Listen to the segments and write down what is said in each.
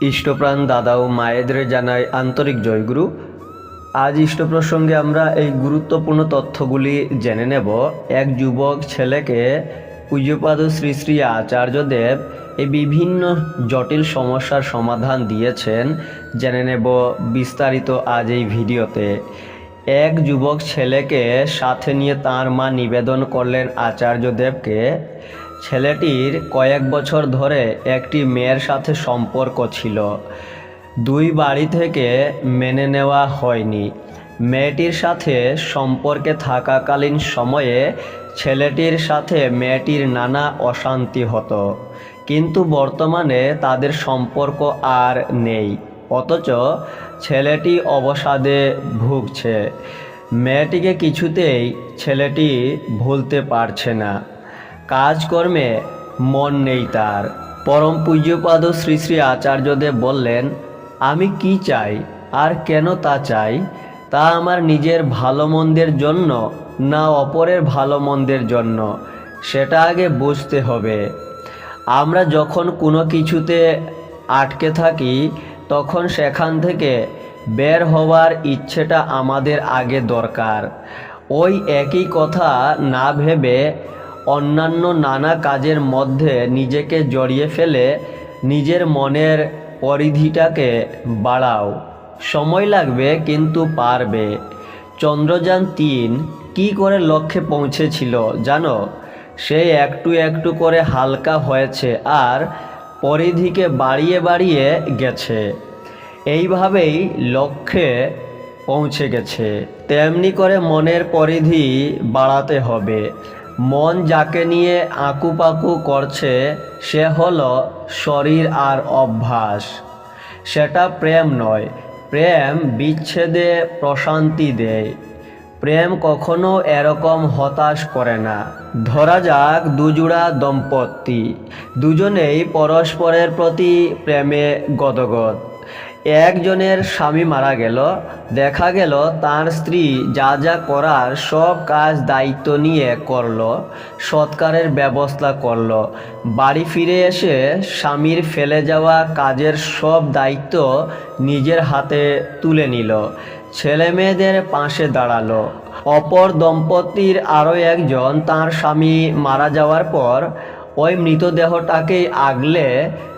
ইষ্টপ্রাণ দাদা ও মায়েদের জানাই আন্তরিক জয়গুরু। আজ ইষ্ট প্রসঙ্গে আমরা এই গুরুত্বপূর্ণ তথ্যগুলি জেনে নেব। এক যুবক ছেলেকে পূজ্যপাদ শ্রী শ্রী আচার্যদেব এই বিভিন্ন জটিল সমস্যার সমাধান দিয়েছেন। জেনে নেব বিস্তারিত আজ এই ভিডিওতে। এক যুবক ছেলেকে সাথে নিয়ে তার মা নিবেদন করলেন আচার্যদেবকে। ছেলেটির কয়েক বছর ধরে একটি মেয়ের সাথে সম্পর্ক ছিল। দুই বাড়ি থেকে মেনে নেওয়া হয়নি। মেয়েটির সাথে সম্পর্কে থাকাকালীন সময়ে ছেলেটির সাথে মেয়েটির নানা অশান্তি হতো। কিন্তু বর্তমানে তাদের সম্পর্ক আর নেই। অথচ ছেলেটি অবসাদে ভুগছে। মেয়েটিকে কিছুতেই ছেলেটি ভুলতে পারছে না। কাজকর্মে মন নেই তার। পরম পূজ্যপাদ শ্রী শ্রী আচার্যদেব বললেন, আমি কি চাই? আর কেন তা চাই? তা আমার নিজের ভালো মন্দের জন্য না অপরের ভালো মন্দের জন্য? সেটা আগে বুঝতে হবে। আমরা যখন কোনো কিছুতে আটকে থাকি, তখন সেখান থেকে বের হওয়ার ইচ্ছেটা আমাদের আগে দরকার। ওই একই কথা না ভেবে অন্যান্য নানা কাজের মধ্যে নিজেকে জড়িয়ে ফেলে নিজের মনের পরিধিটাকে বাড়াও। সময় লাগবে, কিন্তু পারবে। চন্দ্রযান তিন কি করে লক্ষ্যে পৌঁছেছিল জানো? সে একটু একটু করে হালকা হয়েছে আর পরিধিকে বাড়িয়ে বাড়িয়ে গেছে। এইভাবেই লক্ষ্যে পৌঁছে গেছে। তেমনি করে মনের পরিধি বাড়াতে হবে। মন যাকে নিয়ে আঁকুপাকু করছে, সে হলো শরীর আর অভ্যাস। সেটা প্রেম নয়, প্রেম বিচ্ছেদে প্রশান্তি দেয়। প্রেম কখনো এরকম হতাশ করে না। ধরা যাক দুজোড়া দম্পতি, দুজনেই পরস্পরের প্রতি প্রেমে গদগদ। একজনের স্বামী মারা গেল। দেখা গেল তার স্ত্রী যা যা করার সব কাজ দায়িত্ব নিয়ে করল, সৎকারের ব্যবস্থা করল। বাড়ি ফিরে এসে স্বামীর ফেলে যাওয়া কাজের সব দায়িত্ব নিজের হাতে তুলে নিল। ছেলে মেয়েদের পাশে দাঁড়াল। অপর দম্পতির আরও একজন তার স্বামী মারা যাওয়ার পর ওই মৃতদেহটাকেই আগলে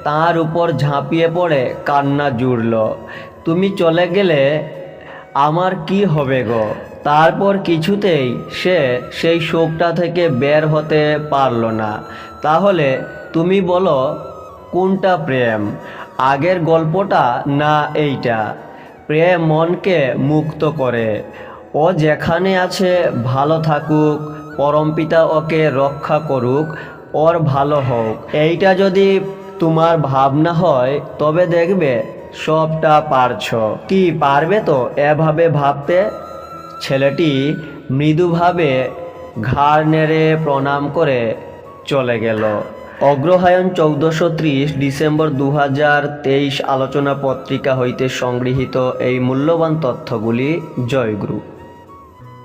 তার উপর ঝাঁপিয়ে পড়ে কান্না জুড়ল। তুমি চলে গেলে আমার কি হবে গো? তারপর কিছুতেই সে সেই শোকটা থেকে বের হতে পারল না। তাহলে তুমি বলো, কোনটা প্রেম? আগের গল্পটা না এইটা। প্রেম মনকে মুক্ত করে। ও যেখানে আছে, ভালো থাকুক পরমপিতা ওকে রক্ষা করুক ওর ভালো হোক। এইটা যদি তোমার ভাবনা হয়, তবে দেখবে সবটা পারছ। কি পারবে তো? এভাবে ভাবতে ছেলেটি মৃদুভাবে ঘাড় নেড়ে প্রণাম করে চলে গেল। অগ্রহায়ণ চৌদ্দশো ত্রিশ ডিসেম্বর দু হাজার তেইশ আলোচনা পত্রিকা হইতে সংগৃহীত এই মূল্যবান তথ্যগুলি জয়গুরু।